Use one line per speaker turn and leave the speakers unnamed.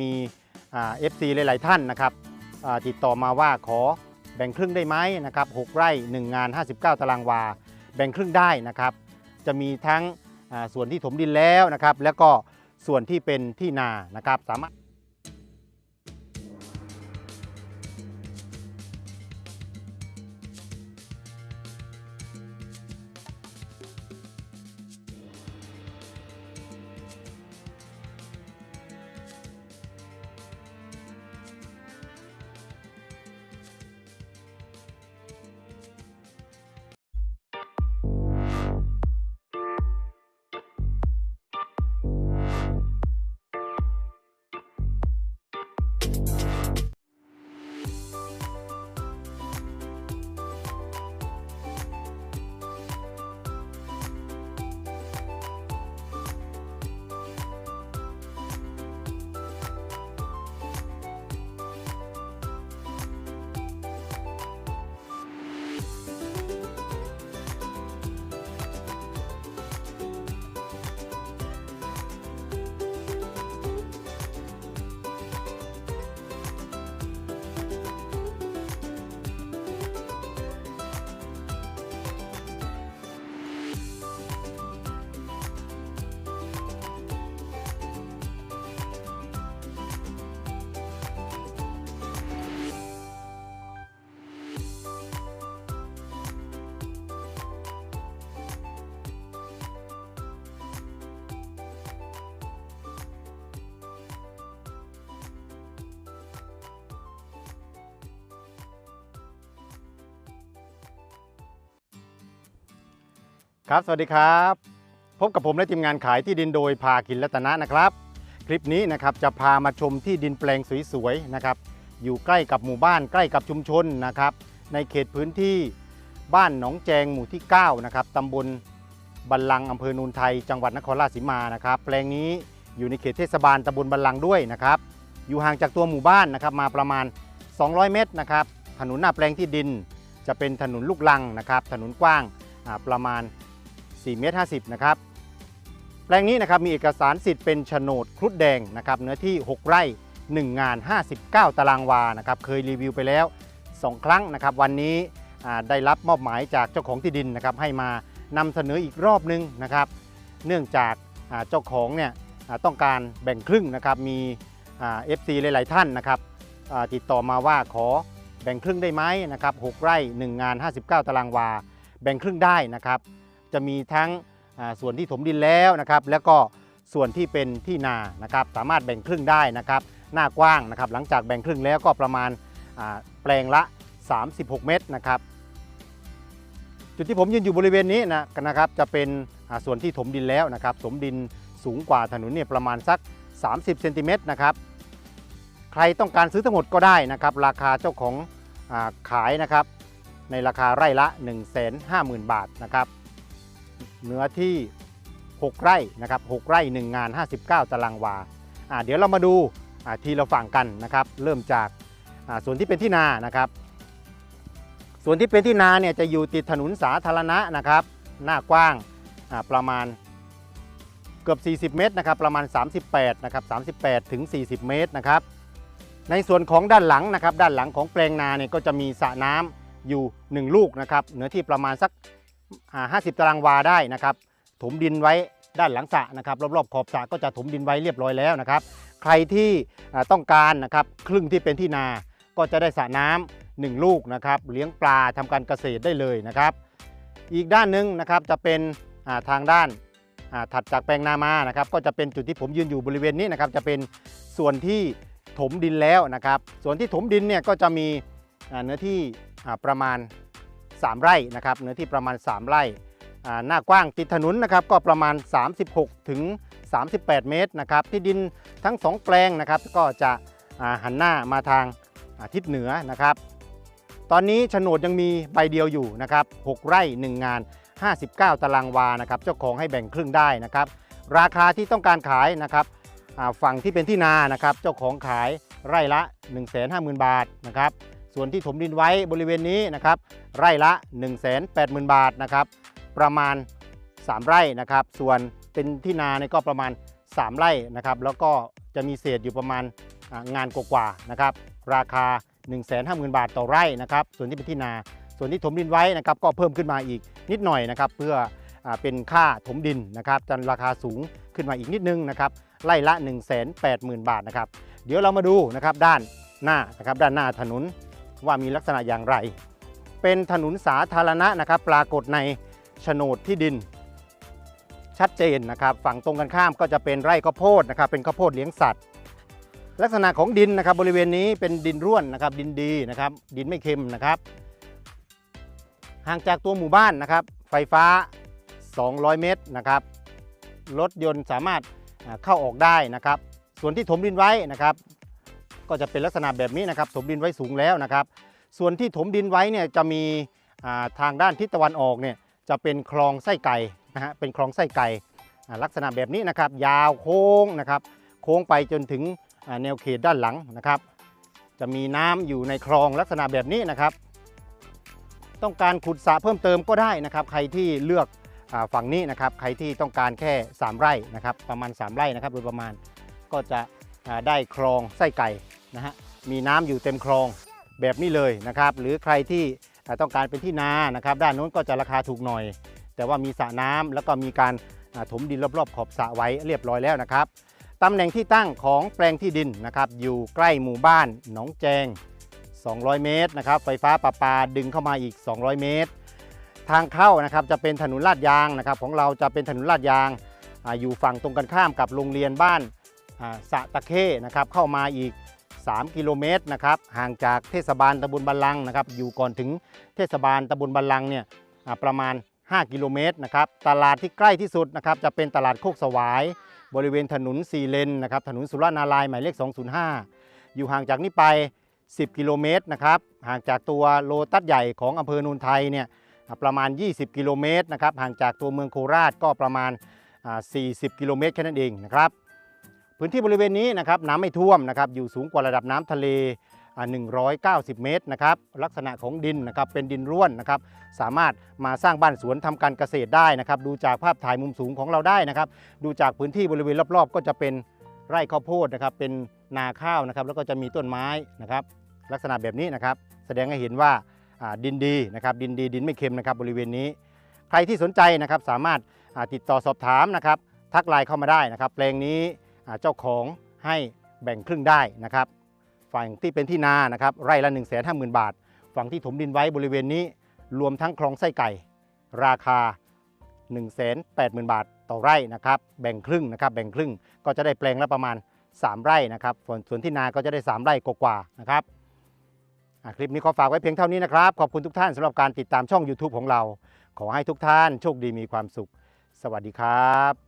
มีเอฟซีหลาย ๆ ท่านนะครับติดต่อมาว่าขอแบ่งครึ่งได้ไหมนะครับ6ไร่ 1 งาน 59 ตารางวา แบ่งครึ่งได้นะครับ จะมีทั้งส่วนที่ถมดินแล้วนะครับ แล้วก็ส่วนที่เป็นที่นานะครับสามารถ ครับ สวัสดีครับ พบกับผมและทีมงานขายที่ดินโดยพากินรัตนะนะครับ คลิปนี้นะครับจะพามาชมที่ดินแปลงสวยๆนะครับอยู่ใกล้กับหมู่บ้านใกล้กับชุมชนนะครับ ในเขตพื้นที่บ้านหนองแจงหมู่ที่9นะครับตำบลบัลลังอำเภอนูนไทย จังหวัดนครราชสีมานะครับ แปลงนี้อยู่ในเขตเทศบาลตำบลบัลลังด้วยนะครับ อยู่ห่างจากตัวหมู่บ้านนะครับมาประมาณ 200 เมตรนะครับถนนหน้าแปลงที่ดิน จะเป็นถนนลูกลังนะครับ ถนนกว้างประมาณ 4เมตร50นะครับแปลงนี้นะครับมีเอกสารสิทธิ์เป็นโฉนดครุฑแดงนะครับเนื้อที่ 6 ไร่ 1 งาน 59 ตารางวานะครับเคยรีวิวไปแล้ว 2 ครั้งนะครับวันนี้ได้รับมอบหมายจากเจ้าของที่ดินนะครับให้มานำเสนออีกรอบนึงนะครับเนื่องจากเจ้าของเนี่ยต้องการแบ่งครึ่งนะครับมีเอฟซีหลาย ๆ ท่านนะครับติดต่อมาว่าขอแบ่งครึ่งได้ไหมนะครับ6ไร่ 1 งาน 59 ตารางวา แบ่งครึ่งได้นะครับ จะมีทั้งส่วนที่ถมดินแล้วนะครับ แล้วก็ส่วนที่เป็นที่นานะครับ สามารถแบ่งครึ่งได้นะครับ หน้ากว้างนะครับ หลังจากแบ่งครึ่งแล้วก็ประมาณาแปลงละ 36 เมตรนะครับ จุดที่ผมยืนอยู่บริเวณนี้นะนะครับ จะเป็นส่วนที่ถมดินแล้วนะครับถมดินสูงกว่าถนนเนี่ยประมาณสัก 30เซนติเมตรนะครับ ใครต้องการซื้อทั้งหมดก็ได้นะครับ ราคาเจ้าของอขายนะครับ ในราคาไร่ละ 150,000 บาทนะครับ เนื้อที่ 6 ไร่นะครับ6ไร่ 1 งาน 59 ตารางวาอ่าเดี๋ยวเรามาดูอ่าทีละฝั่งกันนะครับ เริ่มจากอ่าส่วนที่เป็นที่นานะครับส่วนที่เป็นที่นาเนี่ยจะอยู่ติดถนนสาธารณะนะครับ หน้ากว้างอ่าประมาณเกือบ 40 เมตรนะครับประมาณ 38นะครับ38 ถึง 40 เมตรนะครับ ในส่วนของด้านหลังนะครับ ด้านหลังของแปลงนาเนี่ยก็จะมีสระน้ำอยู่ 1 ลูกนะครับเนื้อที่ประมาณสัก 50 ตารางวาได้นะครับ ถมดินไว้ด้านหลังสระนะครับรอบๆขอบสระก็จะถมดินไว้เรียบร้อยแล้วนะครับ ใครที่ต้องการนะครับครึ่งที่เป็นที่นาก็จะได้สระน้ำหนึ่งลูกนะครับเลี้ยงปลาทำการเกษตรได้เลยนะครับ อีกด้านหนึ่งนะครับจะเป็นาทางด้านาถัดจากแปลงนามานะครับก็จะเป็นจุดที่ผมยืนอยู่บริเวณนี้นะครับจะเป็นส่วนที่ถมดินแล้วนะครับ ส่วนที่ถมดินเนี่ยก็จะมีเนื้อที่ประมาณ 3 ไร่นะครับเนื้อที่ประมาณ 3 ไร่หน้ากว้างติดถนนนะครับก็ประมาณ 36 ถึง 38 เมตรนะครับที่ดินทั้ง 2 แปลงนะครับก็จะหันหน้ามาทางทิศเหนือนะครับ ตอนนี้โฉนดยังมีใบเดียวอยู่นะครับ 6 ไร่ 1 งาน 59 ตารางวานะครับเจ้าของให้แบ่งครึ่งได้นะครับ ราคาที่ต้องการขายนะครับฝั่งที่เป็นที่นานะครับเจ้าของขายไร่ละ 150,000 บาทนะครับ ส่วนที่ถมดินไว้บริเวณนี้นะครับไร่ละ 180,000 บาทนะครับประมาณ 3 ไร่นะครับ ส่วนเป็นที่นาเนี่ยก็ประมาณ 3 ไร่นะครับแล้วก็จะมีเศษอยู่ประมาณงานกว่าๆนะครับราคา 150,000 บาทต่อไร่นะครับส่วนที่เป็นที่นา ส่วนที่ถมดินไว้นะครับก็เพิ่มขึ้นมาอีกนิดหน่อยนะครับเพื่ออเป็นค่าถมดินนะครับจนราคาสูงขึ้นมาอีกนิดนึงนะครับไร่ละ 180,000 บาทนะครับเดี๋ยวเรามาดูนะครับด้านหน้านะครับด้านหน้าถนน ว่ามีลักษณะอย่างไร เป็นถนนสาธารณะนะครับ ปรากฏในโฉนดที่ดิน ชัดเจนนะครับ ฝั่งตรงกันข้ามก็จะเป็นไร่ข้าวโพดนะครับ เป็นข้าวโพดเลี้ยงสัตว์ ลักษณะของดินนะครับ บริเวณนี้เป็นดินร่วนนะครับ ดินดีนะครับ ดินไม่เค็มนะครับ ห่างจากตัวหมู่บ้านนะครับ ไฟฟ้า 200 เมตรนะครับ รถยนต์สามารถเข้าออกได้นะครับ ส่วนที่ถมดินไว้นะครับ ก็จะเป็นลักษณะแบบนี้นะครับถมดินไว้สูงแล้วนะครับ ส่วนที่ถมดินไว้เนี่ยจะมีทางด้านทิศตะวันออกเนี่ยจะเป็นคลองไส้ไก่นะฮะเป็นคลองไส้ไก่ลักษณะแบบนี้นะครับ ยาวโค้งนะครับ โค้งไปจนถึงแนวเขตด้านหลังนะครับ จะมีน้ำอยู่ในคลองลักษณะแบบนี้นะครับ ต้องการขุดสระเพิ่มเติมก็ได้นะครับ ใครที่เลือกฝั่งนี้นะครับ ใครที่ต้องการแค่ 3 ไร่นะครับ ประมาณ 3 ไร่นะครับโดยประมาณก็จะได้คลองไส้ไก่ นะฮะมีน้ำอยู่เต็มคลองแบบนี้เลยนะครับ หรือใครที่ต้องการเป็นที่นานะครับ ด้านนู้นก็จะราคาถูกหน่อย แต่ว่ามีสระน้ำแล้วก็มีการถมดินรอบๆ ขอบสระไว้เรียบร้อยแล้วนะครับตำแหน่งที่ตั้งของแปลงที่ดินนะครับอยู่ใกล้หมู่บ้านหนองแจง 200 เมตรนะครับไฟฟ้าประปาดึงเข้ามาอีก 200 เมตร ทางเข้านะครับจะเป็นถนนลาดยางนะครับของเราจะเป็นถนนลาดยางออยู่ฝั่งตรงกันข้ามกับโรงเรียนบ้านสะตะเข้นะครับเข้ามาอีก 3 กิโลเมตรนะครับห่างจากเทศบาลตำบลบันลังนะครับอยู่ก่อนถึงเทศบาลตำบลบันลังเนี่ยประมาณ 5 กิโลเมตรนะครับตลาดที่ใกล้ที่สุดนะครับจะเป็นตลาดโคกสวาย บริเวณถนนสี่เลนนะครับถนนสุรนารายหมายเลข 205 อยู่ห่างจากนี้ไป 10 กิโลเมตรนะครับห่างจากตัวโลตัสใหญ่ของอำเภอนูนไทยเนี่ยประมาณ 20 กิโลเมตรนะครับห่างจากตัวเมืองโคราชก็ประมาณอ่า40 กิโลเมตรแค่นั้นเองนะครับ พื้นที่บริเวณนี้นะครับน้ำไม่ท่วมนะครับอยู่สูงกว่าระดับน้ำทะเลอ่า190 เมตรนะครับลักษณะของดินนะครับเป็นดินร่วนนะครับสามารถมาสร้างบ้านสวนทำการเกษตรได้นะครับดูจากภาพถ่ายมุมสูงของเราได้นะครับดูจากพื้นที่บริเวณรอบๆ ก็จะเป็นไร่ข้าวโพดนะครับเป็นนาข้าวนะครับแล้วก็จะมีต้นไม้นะครับลักษณะแบบนี้นะครับแสดงให้เห็นว่าดินดีนะครับดินดีดินไม่เค็มนะครับบริเวณนี้ ใครที่สนใจนะครับสามารถติดต่อสอบถามนะครับทักไลน์เข้ามาได้นะครับแปลงนี้ เจ้าของให้แบ่งครึ่งได้นะครับ ฝั่งที่เป็นที่นานะครับไร่ละ 1 5 0 0 0 0 บาท ฝั่งที่ถมดินไว้บริเวณนี้ รวมทั้งคลองไส้ไก่ ราคา 180,000 บาทต่อไร่นะครับแบ่งครึ่งนะครับแบ่งครึ่งก็จะได้แปลงละประมาณ 3 ไร่นะครับส่วนส่วนที่นาก็จะได้ 3 ไร่กว่าๆนะครับคลิปนี้ขอฝากไว้เพียงเท่านี้นะครับ ขอบคุณทุกท่านสำหรับการติดตามช่อง YouTube ของเรา ขอให้ทุกท่านโชคดีมีความสุข สวัสดีครับ